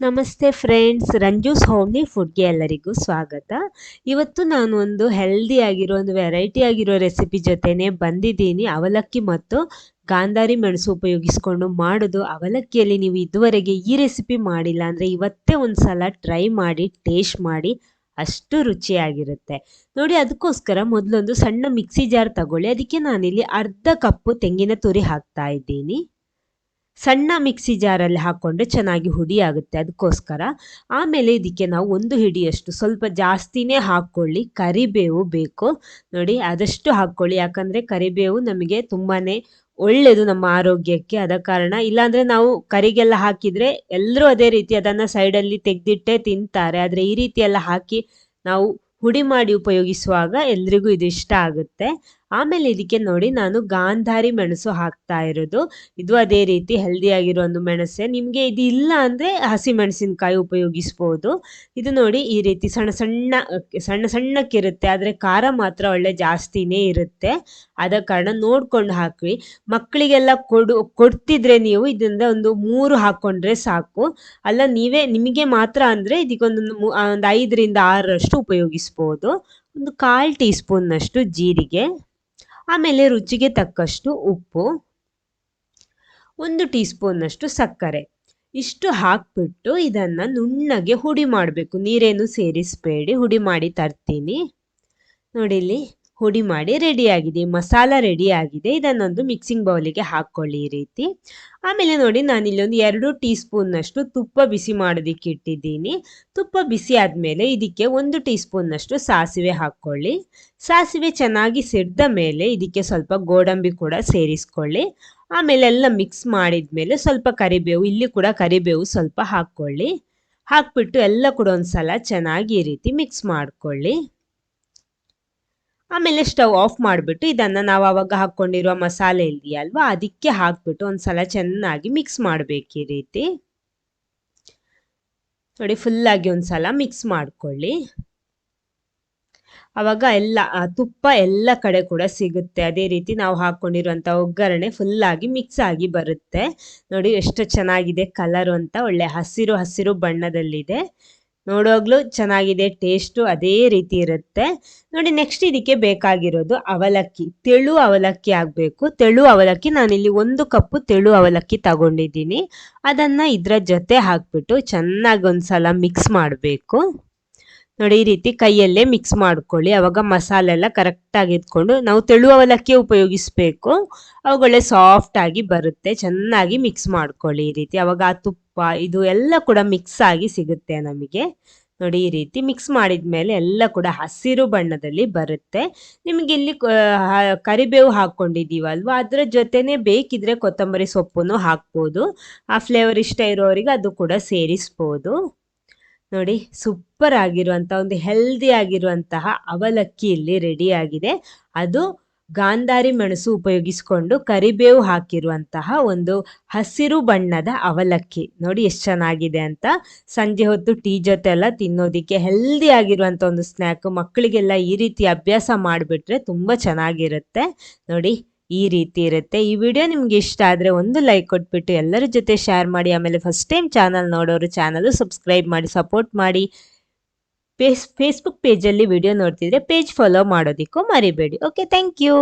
ನಮಸ್ತೆ friends ರಂಜೂಸ್ homely ಫುಡ್ಗೆ ಎಲ್ಲರಿಗೂ ಸ್ವಾಗತ. ಇವತ್ತು ನಾನು ಒಂದು ಹೆಲ್ದಿ ಆಗಿರೋ, ಒಂದು ವೆರೈಟಿ ಆಗಿರೋ ರೆಸಿಪಿ ಜೊತೆನೆ ಬಂದಿದ್ದೀನಿ. ಅವಲಕ್ಕಿ ಮತ್ತು ಗಾಂಧಾರಿ ಮೆಣಸು ಉಪಯೋಗಿಸ್ಕೊಂಡು ಮಾಡೋದು. ಅವಲಕ್ಕಿಯಲ್ಲಿ ನೀವು ಇದುವರೆಗೆ ಈ ರೆಸಿಪಿ ಮಾಡಿಲ್ಲ ಅಂದರೆ ಇವತ್ತೇ ಒಂದು ಸಲ ಟ್ರೈ ಮಾಡಿ ಟೇಸ್ಟ್ ಮಾಡಿ, ಅಷ್ಟು ರುಚಿಯಾಗಿರುತ್ತೆ. ನೋಡಿ, ಅದಕ್ಕೋಸ್ಕರ ಮೊದಲೊಂದು ಸಣ್ಣ ಮಿಕ್ಸಿ ಜಾರ್ ತಗೊಳ್ಳಿ. ಅದಕ್ಕೆ ನಾನಿಲ್ಲಿ ಅರ್ಧ ಕಪ್ಪು ತೆಂಗಿನ ತುರಿ ಹಾಕ್ತಾ ಇದ್ದೀನಿ. ಸಣ್ಣ ಮಿಕ್ಸಿ ಜಾರಲ್ಲಿ ಹಾಕ್ಕೊಂಡ್ರೆ ಚೆನ್ನಾಗಿ ಹುಡಿ ಆಗುತ್ತೆ ಅದಕ್ಕೋಸ್ಕರ. ಆಮೇಲೆ ಇದಕ್ಕೆ ನಾವು ಒಂದು ಹಿಡಿಯಷ್ಟು ಸ್ವಲ್ಪ ಜಾಸ್ತಿನೇ ಹಾಕ್ಕೊಳ್ಳಿ. ಕರಿಬೇವು ಬೇಕು. ನೋಡಿ, ಆದಷ್ಟು ಹಾಕ್ಕೊಳ್ಳಿ. ಯಾಕಂದರೆ ಕರಿಬೇವು ನಮಗೆ ತುಂಬಾ ಒಳ್ಳೆಯದು ನಮ್ಮ ಆರೋಗ್ಯಕ್ಕೆ. ಅದ ಕಾರಣ ಇಲ್ಲಾಂದರೆ ನಾವು ಕರಿಗೆಲ್ಲ ಹಾಕಿದರೆ ಎಲ್ಲರೂ ಅದೇ ರೀತಿ ಅದನ್ನು ಸೈಡಲ್ಲಿ ತೆಗೆದಿಟ್ಟೆ ತಿಂತಾರೆ. ಆದರೆ ಈ ರೀತಿ ಎಲ್ಲ ಹಾಕಿ ನಾವು ಹುಡಿ ಮಾಡಿ ಉಪಯೋಗಿಸುವಾಗ ಎಲ್ರಿಗೂ ಇದು ಇಷ್ಟ ಆಗುತ್ತೆ. ಆಮೇಲೆ ಇದಕ್ಕೆ ನೋಡಿ ನಾನು ಗಾಂಧಾರಿ ಮೆಣಸು ಹಾಕ್ತಾ ಇರೋದು. ಇದು ಅದೇ ರೀತಿ ಹೆಲ್ದಿ ಆಗಿರೋ ಒಂದು ಮೆಣಸೆ. ನಿಮಗೆ ಇದು ಇಲ್ಲ ಅಂದರೆ ಹಸಿ ಮೆಣಸಿನಕಾಯಿ ಉಪಯೋಗಿಸ್ಬೋದು. ಇದು ನೋಡಿ ಈ ರೀತಿ ಸಣ್ಣ ಸಣ್ಣ ಸಣ್ಣ ಸಣ್ಣಕ್ಕಿರುತ್ತೆ, ಆದರೆ ಖಾರ ಮಾತ್ರ ಒಳ್ಳೆ ಜಾಸ್ತಿನೇ ಇರುತ್ತೆ. ಆದ ಕಾರಣ ನೋಡ್ಕೊಂಡು ಹಾಕಿ ಮಕ್ಕಳಿಗೆಲ್ಲ ಕೊಡು, ಕೊಡ್ತಿದ್ರೆ ನೀವು ಇದರಿಂದ ಒಂದು ಮೂರು ಹಾಕ್ಕೊಂಡ್ರೆ ಸಾಕು. ಅಲ್ಲ, ನೀವೇ, ನಿಮಗೆ ಮಾತ್ರ ಅಂದರೆ ಇದಕ್ಕೊಂದು ಒಂದು ಐದರಿಂದ ಆರರಷ್ಟು ಉಪಯೋಗಿಸ್ಬೋದು. ಒಂದು ಕಾಲು ಟೀ ಸ್ಪೂನ್ನಷ್ಟು ಜೀರಿಗೆ. ಆಮೇಲೆ ರುಚಿಗೆ ತಕ್ಕಷ್ಟು ಉಪ್ಪು, ಒಂದು ಟೀ ಸ್ಪೂನ್ನಷ್ಟು ಸಕ್ಕರೆ. ಇಷ್ಟು ಹಾಕ್ಬಿಟ್ಟು ಇದನ್ನು ನುಣ್ಣಗೆ ಹುಡಿ ಮಾಡಬೇಕು. ನೀರೇನು ಸೇರಿಸಬೇಡಿ, ಹುಡಿ ಮಾಡಿ ತರ್ತೀನಿ. ನೋಡಿ ಇಲ್ಲಿ ಹುಡಿ ಮಾಡಿ ರೆಡಿಯಾಗಿದೆ ಮಸಾಲ ರೆಡಿ ಆಗಿದೆ. ಇದನ್ನೊಂದು ಮಿಕ್ಸಿಂಗ್ ಬೌಲಿಗೆ ಹಾಕ್ಕೊಳ್ಳಿ ಈ ರೀತಿ. ಆಮೇಲೆ ನೋಡಿ ನಾನು ಇಲ್ಲೊಂದು ಎರಡು ಟೀ ಸ್ಪೂನ್ನಷ್ಟು ತುಪ್ಪ ಬಿಸಿ ಮಾಡೋದಕ್ಕೆ ಇಟ್ಟಿದ್ದೀನಿ. ತುಪ್ಪ ಬಿಸಿ ಆದಮೇಲೆ ಇದಕ್ಕೆ ಒಂದು ಟೀ ಸ್ಪೂನ್ನಷ್ಟು ಸಾಸಿವೆ ಹಾಕ್ಕೊಳ್ಳಿ. ಸಾಸಿವೆ ಚೆನ್ನಾಗಿ ಸಿಡ್ದ ಮೇಲೆ ಇದಕ್ಕೆ ಸ್ವಲ್ಪ ಗೋಡಂಬಿ ಕೂಡ ಸೇರಿಸ್ಕೊಳ್ಳಿ. ಆಮೇಲೆ ಎಲ್ಲ ಮಿಕ್ಸ್ ಮಾಡಿದ ಮೇಲೆ ಸ್ವಲ್ಪ ಕರಿಬೇವು, ಇಲ್ಲಿ ಕೂಡ ಕರಿಬೇವು ಸ್ವಲ್ಪ ಹಾಕ್ಕೊಳ್ಳಿ. ಹಾಕ್ಬಿಟ್ಟು ಎಲ್ಲ ಕೂಡ ಒಂದು ಸಲ ಚೆನ್ನಾಗಿ ಈ ರೀತಿ ಮಿಕ್ಸ್ ಮಾಡ್ಕೊಳ್ಳಿ. ಆಮೇಲೆ ಸ್ಟವ್ ಆಫ್ ಮಾಡಿಬಿಟ್ಟು ಇದನ್ನು ನಾವು ಆವಾಗ ಹಾಕ್ಕೊಂಡಿರುವ ಮಸಾಲೆ ಇದೆಯಲ್ವಾ ಅದಕ್ಕೆ ಹಾಕ್ಬಿಟ್ಟು ಒಂದ್ಸಲ ಚೆನ್ನಾಗಿ ಮಿಕ್ಸ್ ಮಾಡಬೇಕು ಈ ರೀತಿ. ನೋಡಿ ಫುಲ್ಲಾಗಿ ಒಂದ್ಸಲ ಮಿಕ್ಸ್ ಮಾಡ್ಕೊಳ್ಳಿ. ಅವಾಗ ಎಲ್ಲ ತುಪ್ಪ ಎಲ್ಲ ಕಡೆ ಕೂಡ ಸಿಗುತ್ತೆ. ಅದೇ ರೀತಿ ನಾವು ಹಾಕ್ಕೊಂಡಿರುವಂಥ ಒಗ್ಗರಣೆ ಫುಲ್ಲಾಗಿ ಮಿಕ್ಸ್ ಆಗಿ ಬರುತ್ತೆ. ನೋಡಿ ಎಷ್ಟು ಚೆನ್ನಾಗಿದೆ ಕಲರು ಅಂತ, ಒಳ್ಳೆ ಹಸಿರು ಹಸಿರು ಬಣ್ಣದಲ್ಲಿದೆ. ನೋಡೋಗ್ಲೂ ಚೆನ್ನಾಗಿದೆ, ಟೇಸ್ಟು ಅದೇ ರೀತಿ ಇರುತ್ತೆ. ನೋಡಿ ನೆಕ್ಸ್ಟ್ ಇದಕ್ಕೆ ಬೇಕಾಗಿರೋದು ಅವಲಕ್ಕಿ. ತೆಳು ಅವಲಕ್ಕಿ ಆಗಬೇಕು. ತೆಳು ಅವಲಕ್ಕಿ ನಾನಿಲ್ಲಿ ಒಂದು ಕಪ್ಪು ತೆಳು ಅವಲಕ್ಕಿ ತಗೊಂಡಿದ್ದೀನಿ. ಅದನ್ನು ಇದರ ಜೊತೆ ಹಾಕ್ಬಿಟ್ಟು ಚೆನ್ನಾಗಿ ಒಂದು ಸಲ ಮಿಕ್ಸ್ ಮಾಡಬೇಕು. ನೋಡಿ, ಈ ರೀತಿ ಕೈಯಲ್ಲೇ ಮಿಕ್ಸ್ ಮಾಡ್ಕೊಳ್ಳಿ. ಅವಾಗ ಮಸಾಲೆ ಎಲ್ಲ ಕರೆಕ್ಟಾಗಿ ಇದ್ಕೊಂಡು ನಾವು ತೆಳು ಅವಲಕ್ಕಿ ಉಪಯೋಗಿಸ್ಬೇಕು. ಅವುಗಳೇ ಸಾಫ್ಟ್ ಆಗಿ ಬರುತ್ತೆ. ಚೆನ್ನಾಗಿ ಮಿಕ್ಸ್ ಮಾಡ್ಕೊಳ್ಳಿ ಈ ರೀತಿ. ಅವಾಗ ಆ ತುಪ್ಪ, ಇದು ಎಲ್ಲ ಕೂಡ ಮಿಕ್ಸ್ ಆಗಿ ಸಿಗುತ್ತೆ ನಮಗೆ. ನೋಡಿ, ಈ ರೀತಿ ಮಿಕ್ಸ್ ಮಾಡಿದ ಮೇಲೆ ಎಲ್ಲ ಕೂಡ ಹಸಿರು ಬಣ್ಣದಲ್ಲಿ ಬರುತ್ತೆ. ನಿಮಗೆ ಇಲ್ಲಿ ಕರಿಬೇವು ಹಾಕ್ಕೊಂಡಿದ್ದೀವಲ್ವ? ಅದರ ಜೊತೆನೆ ಬೇಕಿದ್ರೆ ಕೊತ್ತಂಬರಿ ಸೊಪ್ಪನ್ನು ಹಾಕ್ಬೋದು. ಆ ಫ್ಲೇವರ್ ಇಷ್ಟ ಇರೋರಿಗೆ ಅದು ಕೂಡ ಸೇರಿಸ್ಬೋದು. ನೋಡಿ ಸೂಪರ್ ಆಗಿರುವಂಥ ಒಂದು ಹೆಲ್ದಿ ಆಗಿರುವಂತಹ ಅವಲಕ್ಕಿ ಇಲ್ಲಿ ರೆಡಿ ಆಗಿದೆ. ಅದು ಗಾಂಧಾರಿ ಮೆಣಸು ಉಪಯೋಗಿಸಿಕೊಂಡು ಕರಿಬೇವು ಹಾಕಿರುವಂತಹ ಒಂದು ಹಸಿರು ಬಣ್ಣದ ಅವಲಕ್ಕಿ. ನೋಡಿ, ಎಷ್ಟು ಚೆನ್ನಾಗಿದೆ ಅಂತ. ಸಂಜೆ ಹೊತ್ತು ಟೀ ಜೊತೆ ಎಲ್ಲ ತಿನ್ನೋದಿಕ್ಕೆ ಹೆಲ್ದಿ ಆಗಿರುವಂಥ ಒಂದು ಸ್ನ್ಯಾಕ್ ಮಕ್ಕಳಿಗೆಲ್ಲ ಈ ರೀತಿ ಅಭ್ಯಾಸ ಮಾಡಿಬಿಟ್ರೆ ತುಂಬ ಚೆನ್ನಾಗಿರುತ್ತೆ. ನೋಡಿ ಈ ರೀತಿ ಇರುತ್ತೆ. ಈ ವಿಡಿಯೋ ನಿಮ್ಗೆ ಇಷ್ಟ ಆದರೆ ಒಂದು ಲೈಕ್ ಕೊಟ್ಬಿಟ್ಟು ಎಲ್ಲರ ಜೊತೆ ಶೇರ್ ಮಾಡಿ. ಆಮೇಲೆ ಫಸ್ಟ್ ಟೈಮ್ ಚಾನಲ್ ನೋಡೋರು ಚಾನಲ್ ಸಬ್ಸ್ಕ್ರೈಬ್ ಮಾಡಿ ಸಪೋರ್ಟ್ ಮಾಡಿ. ಫೇಸ್ ಫೇಸ್ಬುಕ್ ಪೇಜಲ್ಲಿ ವಿಡಿಯೋ ನೋಡ್ತಿದ್ರೆ ಪೇಜ್ ಫಾಲೋ ಮಾಡೋದಿಕ್ಕೂ ಮರಿಬೇಡಿ. Okay thank you